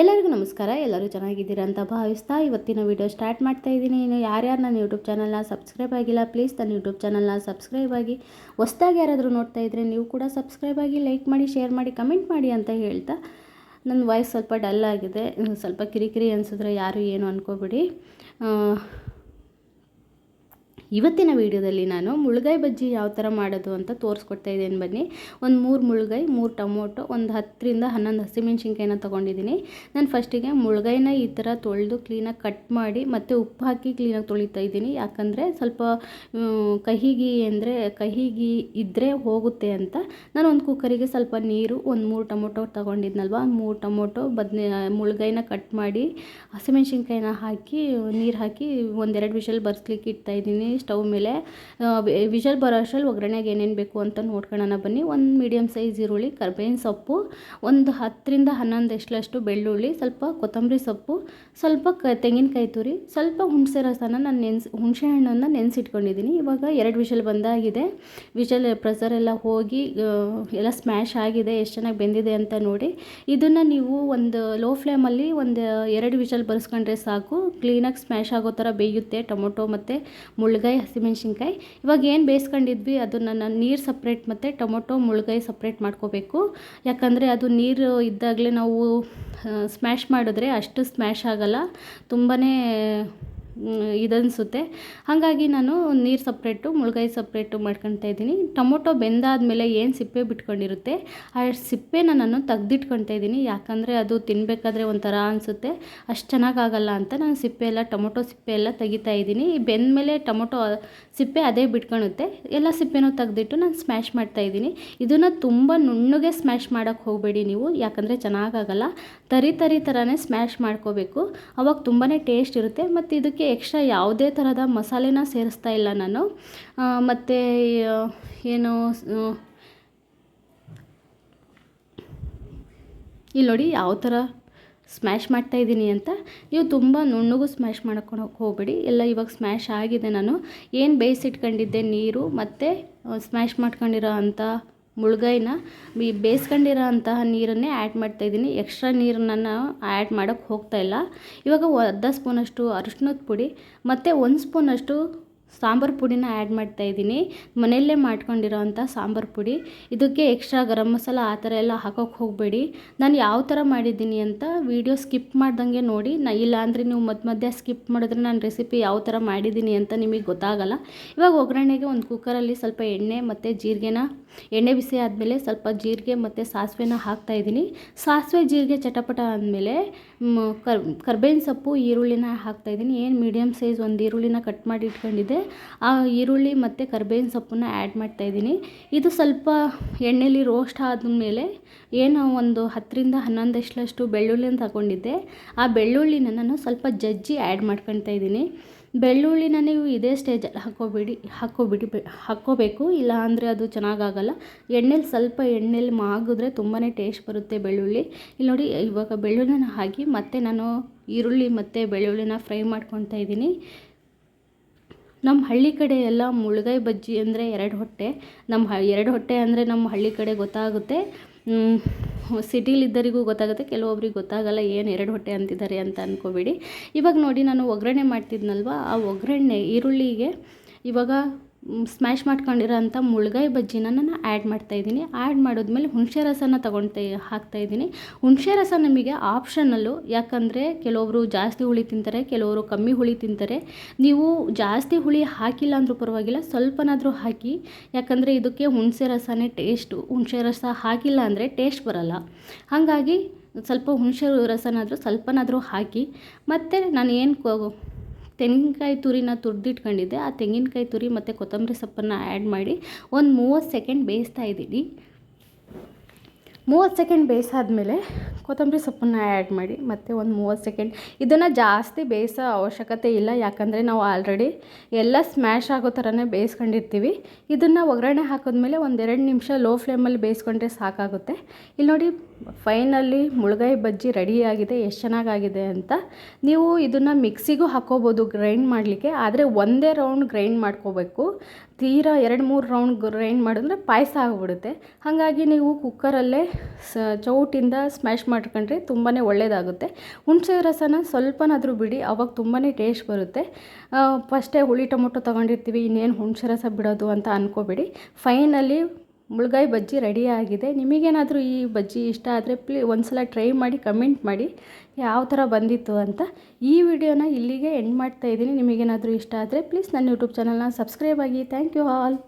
ಎಲ್ಲರಿಗೂ ನಮಸ್ಕಾರ. ಎಲ್ಲರೂ ಚೆನ್ನಾಗಿದ್ದೀರಾ ಅಂತ ಭಾವಿಸ್ತಾ ಇವತ್ತಿನ ವಿಡಿಯೋ ಸ್ಟಾರ್ಟ್ ಮಾಡ್ತಾ ಇದ್ದೀನಿ. ಇನ್ನು ಯಾರ್ಯಾರು ನನ್ನ ಯೂಟ್ಯೂಬ್ ಚಾನಲ್ನ ಸಬ್ಸ್ಕ್ರೈಬ್ ಆಗಿಲ್ಲ ಪ್ಲೀಸ್ ನನ್ನ ಯೂಟ್ಯೂಬ್ ಚಾನಲ್ನ ಸಬ್ಸ್ಕ್ರೈಬ್ ಆಗಿ. ಹೊಸ್ದಾಗಿ ಯಾರಾದರೂ ನೋಡ್ತಾ ಇದ್ದರೆ ನೀವು ಕೂಡ ಸಬ್ಸ್ಕ್ರೈಬ್ ಆಗಿ ಲೈಕ್ ಮಾಡಿ ಶೇರ್ ಮಾಡಿ ಕಮೆಂಟ್ ಮಾಡಿ ಅಂತ ಹೇಳ್ತಾ ನನ್ನ ವಾಯ್ಸ್ ಸ್ವಲ್ಪ ಡಲ್ ಆಗಿದೆ. ಸ್ವಲ್ಪ ಕಿರಿಕಿರಿ ಅನಿಸಿದ್ರೆ ಯಾರು ಏನು ಅಂದ್ಕೋಬಿಡಿ ಇವತ್ತಿನ ವಿಡಿಯೋದಲ್ಲಿ ನಾನು ಮುಳುಗಾಯಿ ಬಜ್ಜಿ ಯಾವ ಥರ ಮಾಡೋದು ಅಂತ ತೋರಿಸ್ಕೊಡ್ತಾ ಇದ್ದೀನಿ ಬನ್ನಿ. ಒಂದು ಮೂರು ಮುಳುಗಾಯಿ ಮೂರು ಟೊಮೊಟೊ, ಒಂದು ಹತ್ತರಿಂದ ಹನ್ನೊಂದು ಹಸಿಮೆಣ್ಸಿನ್ಕಾಯಿನ ತೊಗೊಂಡಿದ್ದೀನಿ. ನಾನು ಫಸ್ಟಿಗೆ ಮುಳುಗಾಯಿನ ಈ ಥರ ತೊಳೆದು ಕ್ಲೀನಾಗಿ ಕಟ್ ಮಾಡಿ ಮತ್ತು ಉಪ್ಪು ಹಾಕಿ ಕ್ಲೀನಾಗಿ ತೊಳಿತಾ ಇದ್ದೀನಿ. ಯಾಕಂದರೆ ಸ್ವಲ್ಪ ಕಹಿಗಿ ಅಂದರೆ ಕಹಿಗಿ ಇದ್ದರೆ ಹೋಗುತ್ತೆ ಅಂತ. ನಾನು ಒಂದು ಕುಕ್ಕರಿಗೆ ಸ್ವಲ್ಪ ನೀರು, ಒಂದು ಮೂರು ಟೊಮೊಟೊ ತೊಗೊಂಡಿದ್ನಲ್ವ ಮೂರು ಟೊಮೊಟೊ ಬದನೆ ಮುಳುಗಾಯಿನ ಕಟ್ ಮಾಡಿ ಹಸಿಮೆಣ್ಸಿನ್ಕಾಯಿನ ಹಾಕಿ, ನೀರು ಹಾಕಿ ಒಂದೆರಡು ವಿಷಲ್ ಬರ್ಸ್ಲಿಕ್ಕೆ ಇಡ್ತಾಯಿದ್ದೀನಿ ಸ್ಟವ್ ಮೇಲೆ ವಿಷಲ್ ಬರೋ ಅಷ್ಟರಲ್ಲಿ ಒಗ್ಗರಣೆಗೆ ಏನೇನು ಬೇಕು ಅಂತ ನೋಡ್ಕೊಳ್ಳೋಣ ಬನ್ನಿ. ಒಂದು ಮೀಡಿಯಮ್ ಸೈಜ್ ಈರುಳ್ಳಿ, ಕರ್ಬೇವಿನ ಸೊಪ್ಪು, ಒಂದು ಹತ್ತರಿಂದ ಹನ್ನೊಂದು ಎಷ್ಟಲಷ್ಟು ಬೆಳ್ಳುಳ್ಳಿ, ಸ್ವಲ್ಪ ಕೊತ್ತಂಬರಿ ಸೊಪ್ಪು, ಸ್ವಲ್ಪ ಕ, ತೆಂಗಿನಕಾಯಿ ತುರಿ, ಸ್ವಲ್ಪ ಹುಣಸೆ ರಸನ ನಾನು ನೆನೆಸಿ, ಹುಣಸೆ ಹಣ್ಣನ್ನು ನೆನೆಸಿಟ್ಕೊಂಡಿದ್ದೀನಿ ಇವಾಗ ಎರಡು ವಿಷಲ್ ಬಂದಾಗಿದೆ. ವಿಷಲ್ ಪ್ರೆಸರ್ ಎಲ್ಲ ಹೋಗಿ ಎಲ್ಲ ಸ್ಮ್ಯಾಶ್ ಆಗಿದೆ, ಎಷ್ಟು ಚೆನ್ನಾಗಿ ಬೆಂದಿದೆ ಅಂತ ನೋಡಿ. ಇದನ್ನು ನೀವು ಒಂದು ಲೋ ಫ್ಲೇಮಲ್ಲಿ ಒಂದು ಎರಡು ವಿಷಲ್ ಬರ್ಸ್ಕೊಂಡ್ರೆ ಸಾಕು. ಕ್ಲೀನಾಗಿ ಸ್ಮ್ಯಾಶ್ ಆಗೋ ಥರ ಬೇಯುತ್ತೆ. ಟೊಮೊಟೊ ಮತ್ತು ಮುಳ್ಳು ಮುಳುಗಾಯಿ ಹಸಿಮೆಣ್ಸಿನ್ಕಾಯಿ. ಇವಾಗ ಏನು ಬೇಯಿಸ್ಕೊಂಡಿದ್ವಿ? ಅದನ್ನು ನಾನು ನೀರು ಸಪ್ರೇಟ್ ಮತ್ತು ಟೊಮೊಟೊ ಮುಳುಗಾಯಿ ಸಪ್ರೇಟ್ ಮಾಡ್ಕೋಬೇಕು. ಯಾಕಂದರೆ ಅದು ನೀರು ಇದ್ದಾಗಲೇ ನಾವು ಸ್ಮ್ಯಾಶ್ ಮಾಡಿದ್ರೆ ಅಷ್ಟು ಸ್ಮ್ಯಾಶ್ ಆಗೋಲ್ಲ. ತುಂಬಾ ಇದನ್ನಿಸುತ್ತೆ ಹಾಗಾಗಿ ನಾನು ನೀರು ಸಪ್ರೇಟು, ಮುಳುಗಾಯಿ ಸಪ್ರೇಟು ಮಾಡ್ಕೊತಾ ಇದ್ದೀನಿ. ಟೊಮೊಟೊ ಬೆಂದಾದಮೇಲೆ ಏನು ಸಿಪ್ಪೆ ಬಿಟ್ಕೊಂಡಿರುತ್ತೆ, ಆ ಸಿಪ್ಪೆನ ನಾನು ತೆಗ್ದಿಟ್ಕೊತಾ ಇದ್ದೀನಿ. ಯಾಕಂದರೆ ಅದು ತಿನ್ನಬೇಕಾದ್ರೆ ಒಂಥರ ಅನಿಸುತ್ತೆ. ಅಷ್ಟು ಚೆನ್ನಾಗಾಗಲ್ಲ ಅಂತ ನಾನು ಸಿಪ್ಪೆ ಎಲ್ಲ, ಟೊಮೊಟೊ ಸಿಪ್ಪೆ ಎಲ್ಲ ತೆಗಿತಾ ಇದ್ದೀನಿ. ಬೆಂದ ಮೇಲೆ ಟೊಮೊಟೊ, ಸಿಪ್ಪೆ ಅದೇ ಬಿಟ್ಕೊಳುತ್ತೆ ಎಲ್ಲ ಸಿಪ್ಪೆನೂ ತೆಗ್ದಿಟ್ಟು ನಾನು ಸ್ಮ್ಯಾಶ್ ಮಾಡ್ತಾ ಇದ್ದೀನಿ. ಇದನ್ನು ತುಂಬ ನುಣ್ಣಗೆ ಸ್ಮ್ಯಾಶ್ ಮಾಡೋಕ್ಕೆ ಹೋಗಬೇಡಿ ನೀವು. ಯಾಕಂದರೆ ಚೆನ್ನಾಗಾಗಲ್ಲ. ತರಿ ತರಿ ಥರನೇ ಸ್ಮ್ಯಾಶ್ ಮಾಡ್ಕೋಬೇಕು. ಅವಾಗ ತುಂಬಾ ಟೇಸ್ಟ್ ಇರುತ್ತೆ. ಮತ್ತು ಇದಕ್ಕೆ ಎಕ್ಸ್ಟ್ರಾ ಯಾವುದೇ ಥರದ ಮಸಾಲೆನ ಸೇರಿಸ್ತಾ ಇಲ್ಲ ನಾನು. ಮತ್ತು ಏನು ಇಲ್ಲಿ ನೋಡಿ ಯಾವ ಥರ ಸ್ಮ್ಯಾಶ್ ಮಾಡ್ತಾ ಇದ್ದೀನಿ ಅಂತ. ನೀವು ತುಂಬ ನುಣ್ಣಗೂ ಸ್ಮ್ಯಾಶ್ ಮಾಡ್ಕೊಳಕ್ಕೆ ಹೋಗಬೇಡಿ. ಎಲ್ಲ ಇವಾಗ ಸ್ಮ್ಯಾಶ್ ಆಗಿದೆ ನಾನು. ಏನು ಬೇಯಿಸಿಟ್ಕೊಂಡಿದ್ದೆ ನೀರು, ಮತ್ತು ಸ್ಮ್ಯಾಶ್ ಮಾಡ್ಕೊಂಡಿರೋ ಅಂಥ ಮುಳುಗಾಯಿನ ಈ ಬೇಯಿಸ್ಕೊಂಡಿರೋ ಅಂತಹ ನೀರನ್ನೇ ಆ್ಯಡ್ ಮಾಡ್ತಾಯಿದ್ದೀನಿ ಎಕ್ಸ್ಟ್ರಾ ನೀರನ್ನು ಆ್ಯಡ್ ಮಾಡೋಕ್ಕೆ ಹೋಗ್ತಾ ಇಲ್ಲ. ಇವಾಗ ಅರ್ಧ ಸ್ಪೂನಷ್ಟು ಅರಿಶಿನದ ಪುಡಿ, ಮತ್ತು ಒಂದು ಸ್ಪೂನಷ್ಟು ಸಾಂಬಾರು ಪುಡಿನ ಆ್ಯಡ್ ಮಾಡ್ತಾಯಿದ್ದೀನಿ ಮನೆಯಲ್ಲೇ ಮಾಡ್ಕೊಂಡಿರೋ ಅಂಥ ಸಾಂಬಾರು ಪುಡಿ. ಇದಕ್ಕೆ ಎಕ್ಸ್ಟ್ರಾ ಗರಂ ಮಸಾಲ ಆ ಥರ ಎಲ್ಲ ಹಾಕೋಕ್ಕೆ ಹೋಗಬೇಡಿ. ನಾನು ಯಾವ ಥರ ಮಾಡಿದ್ದೀನಿ ಅಂತ ವೀಡಿಯೋ ಸ್ಕಿಪ್ ಮಾಡ್ದಂಗೆ ನೋಡಿ. ನಾ ಇಲ್ಲಾಂದರೆ ನೀವು ಮಧ್ಯ ಮಧ್ಯೆ ಸ್ಕಿಪ್ ಮಾಡಿದ್ರೆ ನಾನು ರೆಸಿಪಿ ಯಾವ ಥರ ಮಾಡಿದ್ದೀನಿ ಅಂತ ನಿಮಗೆ ಗೊತ್ತಾಗಲ್ಲ. ಇವಾಗ ಒಗ್ಗರಣೆಗೆ ಒಂದು ಕುಕ್ಕರಲ್ಲಿ ಸ್ವಲ್ಪ ಎಣ್ಣೆ ಮತ್ತು ಜೀರಿಗೆನ, ಎಣ್ಣೆ ಬಿಸಿ ಆದಮೇಲೆ ಸ್ವಲ್ಪ ಜೀರಿಗೆ ಮತ್ತು ಸಾಸಿವೆನ ಹಾಕ್ತಾಯಿದ್ದೀನಿ ಸಾಸಿವೆ, ಜೀರಿಗೆ ಚಟಪಟ ಆದಮೇಲೆ ಕರ್, ಕರ್ಬೇವಿನ ಸೊಪ್ಪು, ಈರುಳ್ಳಿನ ಹಾಕ್ತಾಯಿದ್ದೀನಿ ಏನು ಮೀಡಿಯಮ್ ಸೈಜ್ ಒಂದು ಈರುಳ್ಳಿನ ಕಟ್ ಮಾಡಿ ಇಟ್ಕೊಂಡಿದ್ದೆ. ಆ ಈರುಳ್ಳಿ ಮತ್ತು ಕರ್ಬೇವಿನ ಸೊಪ್ಪನ್ನ ಆ್ಯಡ್ ಮಾಡ್ತಾಯಿದ್ದೀನಿ ಇದು ಸ್ವಲ್ಪ ಎಣ್ಣೆಲಿ ರೋಸ್ಟ್ ಆದಮೇಲೆ ಏನು ಒಂದು ಹತ್ತರಿಂದ ಬೆಳ್ಳುಳ್ಳಿ ಬೆಳ್ಳುಳ್ಳಿನ ತಗೊಂಡಿದ್ದೆ. ಆ ಬೆಳ್ಳುಳ್ಳಿನ ನಾನು ಸ್ವಲ್ಪ ಜಜ್ಜಿ ಆ್ಯಡ್ ಮಾಡ್ಕೊತಾ ಇದ್ದೀನಿ. ಬೆಳ್ಳುಳ್ಳಿನ ನೀವು ಇದೇ ಸ್ಟೇಜಲ್ಲಿ ಹಾಕೋಬಿಡಿ ಹಾಕೋಬಿಡಿ ಹಾಕ್ಕೋಬೇಕು ಇಲ್ಲ ಅಂದರೆ ಅದು ಚೆನ್ನಾಗಾಗಲ್ಲ. ಎಣ್ಣೆಲಿ ಸ್ವಲ್ಪ ಎಣ್ಣೆಲಿ ಮಾಗಿದ್ರೆ ತುಂಬಾ ಟೇಸ್ಟ್ ಬರುತ್ತೆ ಬೆಳ್ಳುಳ್ಳಿ. ಇಲ್ಲಿ ನೋಡಿ, ಇವಾಗ ಬೆಳ್ಳುಳ್ಳಿನ ಹಾಕಿ ಮತ್ತೆ ನಾನು ಈರುಳ್ಳಿ ಮತ್ತು ಬೆಳ್ಳುಳ್ಳಿನ ಫ್ರೈ ಮಾಡ್ಕೊತಾ ಇದ್ದೀನಿ. ನಮ್ಮ ಹಳ್ಳಿ ಕಡೆ ಎಲ್ಲ ಮುಳುಗಾಯಿ ಬಜ್ಜಿ ಅಂದರೆ ಎರಡು ಹೊಟ್ಟೆ. ನಮ್ಮ ಎರಡು ಹೊಟ್ಟೆ ಅಂದರೆ ನಮ್ಮ ಹಳ್ಳಿ ಕಡೆ ಗೊತ್ತಾಗುತ್ತೆ. ಸಿಟಿಲಿದ್ದರಿಗೂ ಗೊತ್ತಾಗುತ್ತೆ, ಕೆಲವೊಬ್ರಿಗೆ ಗೊತ್ತಾಗಲ್ಲ ಏನು ಎರಡು ಹೊಟ್ಟೆ ಅಂತಿದ್ದಾರೆ ಅಂತ ಅಂದ್ಕೋಬೇಡಿ ಇವಾಗ ನೋಡಿ ನಾನು ಒಗ್ಗರಣೆ ಮಾಡ್ತಿದ್ನಲ್ವ? ಆ ಒಗ್ಗರಣೆ, ಈರುಳ್ಳಿಗೆ ಇವಾಗ ಸ್ಮ್ಯಾಶ್ ಮಾಡ್ಕೊಂಡಿರೋಂಥ ಮುಳ್ಗಾಯಿ ಬಜ್ಜಿನ ನಾನು ಆ್ಯಡ್ ಮಾಡ್ತಾಯಿದ್ದೀನಿ ಆ್ಯಡ್ ಮಾಡಿದ್ಮೇಲೆ ಹುಣಸೆ ರಸನ ತಗೊತಾ ಹಾಕ್ತಾ ಇದ್ದೀನಿ. ಹುಣಸೆ ರಸ ನಮಗೆ ಆಪ್ಷನಲ್ಲು ಯಾಕಂದರೆ ಕೆಲವೊಬ್ಬರು ಜಾಸ್ತಿ ಹುಳಿ ತಿಂತಾರೆ, ಕೆಲವರು ಕಮ್ಮಿ ಹುಳಿ ತಿಂತಾರೆ. ನೀವು ಜಾಸ್ತಿ ಹುಳಿ ಹಾಕಿಲ್ಲ ಅಂದರೂ ಪರವಾಗಿಲ್ಲ, ಸ್ವಲ್ಪನಾದರೂ ಹಾಕಿ, ಯಾಕಂದರೆ ಇದಕ್ಕೆ ಹುಣಸೆ ರಸನೇ ಟೇಸ್ಟು ಹುಣಸೆ ರಸ ಹಾಕಿಲ್ಲ ಅಂದರೆ ಟೇಸ್ಟ್ ಬರಲ್ಲ. ಹಾಗಾಗಿ ಸ್ವಲ್ಪ ಹುಣಸೆ ರಸನಾದರೂ ಸ್ವಲ್ಪನಾದರೂ ಹಾಕಿ, ಮತ್ತು ನಾನು ಏನು ತೆಂಗಿನಕಾಯಿ ತುರಿನ ತುರಿದಿಟ್ಕೊಂಡಿದ್ದೆ. ಆ ತೆಂಗಿನಕಾಯಿ ತುರಿ ಮತ್ತು ಕೊತ್ತಂಬರಿ ಸೊಪ್ಪನ್ನು ಆ್ಯಡ್ ಮಾಡಿ ಒಂದು ಮೂವತ್ತು ಸೆಕೆಂಡ್ ಬೇಯಿಸ್ತಾ ಇದ್ದೀನಿ. ಮೂವತ್ತು ಸೆಕೆಂಡ್ ಬೇಯಿಸಾದ್ಮೇಲೆ ಕೊತ್ತಂಬರಿ ಸೊಪ್ಪನ್ನು ಆ್ಯಡ್ ಮಾಡಿ ಮತ್ತು ಒಂದು ಮೂವತ್ತು ಸೆಕೆಂಡ್ ಇದನ್ನು ಜಾಸ್ತಿ ಬೇಯಿಸೋ ಅವಶ್ಯಕತೆ ಇಲ್ಲ. ಯಾಕಂದರೆ ನಾವು ಆಲ್ರೆಡಿ ಎಲ್ಲ ಸ್ಮ್ಯಾಶ್ ಆಗೋ ಥರನೇ ಬೇಯಿಸ್ಕೊಂಡಿರ್ತೀವಿ. ಇದನ್ನು ಒಗ್ಗರಣೆ ಹಾಕಿದ್ಮೇಲೆ ಒಂದೆರಡು ನಿಮಿಷ ಲೋ ಫ್ಲೇಮಲ್ಲಿ ಬೇಯಿಸ್ಕೊಂಡ್ರೆ ಸಾಕಾಗುತ್ತೆ. ಇಲ್ಲಿ ನೋಡಿ ಫೈನಲಿ ಮುಳುಗಾಯಿ ಬಜ್ಜಿ ರೆಡಿಯಾಗಿದೆ, ಎಷ್ಟು ಚೆನ್ನಾಗಾಗಿದೆ ಅಂತ. ನೀವು ಇದನ್ನು ಮಿಕ್ಸಿಗೂ ಹಾಕ್ಕೋಬೋದು ಗ್ರೈಂಡ್ ಮಾಡಲಿಕ್ಕೆ, ಆದರೆ ಒಂದೇ ರೌಂಡ್ ಗ್ರೈಂಡ್ ಮಾಡ್ಕೋಬೇಕು. ತೀರಾ ಎರಡು ಮೂರು ರೌಂಡ್ ಗ್ರೈಂಡ್ ಮಾಡಿದ್ರೆ ಪಾಯಸ ಆಗಿಬಿಡುತ್ತೆ. ಹಾಗಾಗಿ ನೀವು ಕುಕ್ಕರಲ್ಲೇ ಸ, ಚೌಟಿಂದ ಸ್ಮ್ಯಾಶ್ ಮಾಡ್ಕೊಂಡ್ರೆ ತುಂಬಾ ಒಳ್ಳೆಯದಾಗುತ್ತೆ ಹುಣಸೆ ರಸನ ಸ್ವಲ್ಪನಾದರೂ ಬಿಡಿ, ಅವಾಗ ತುಂಬಾ ಟೇಸ್ಟ್ ಬರುತ್ತೆ. ಫಸ್ಟೇ ಹುಳಿ ಟೊಮೊಟೊ ತೊಗೊಂಡಿರ್ತೀವಿ, ಇನ್ನೇನು ಹುಣಸೆ ರಸ ಬಿಡೋದು ಅಂತ ಅಂದ್ಕೋಬೇಡಿ ಫೈನಲಿ ಮುಳ್ಗಾಯಿ ಬಜ್ಜಿ ರೆಡಿ ಆಗಿದೆ. ನಿಮಗೇನಾದರೂ ಈ ಬಜ್ಜಿ ಇಷ್ಟ ಆದರೆ ಪ್ಲೀ ಒಂದು ಸಲ ಟ್ರೈ ಮಾಡಿ, ಕಮೆಂಟ್ ಮಾಡಿ, ಯಾವ ಥರ ಬಂದಿತ್ತು ಅಂತ. ಈ ವಿಡಿಯೋನ ಇಲ್ಲಿಗೆ ಎಂಡ್ ಮಾಡ್ತಾ ಇದ್ದೀನಿ. ನಿಮಗೇನಾದರೂ ಇಷ್ಟ ಆದರೆ ಪ್ಲೀಸ್ ನನ್ನ ಯೂಟ್ಯೂಬ್ ಚಾನಲ್ನ ಸಬ್ಸ್ಕ್ರೈಬ್ ಆಗಿ. Thank you all.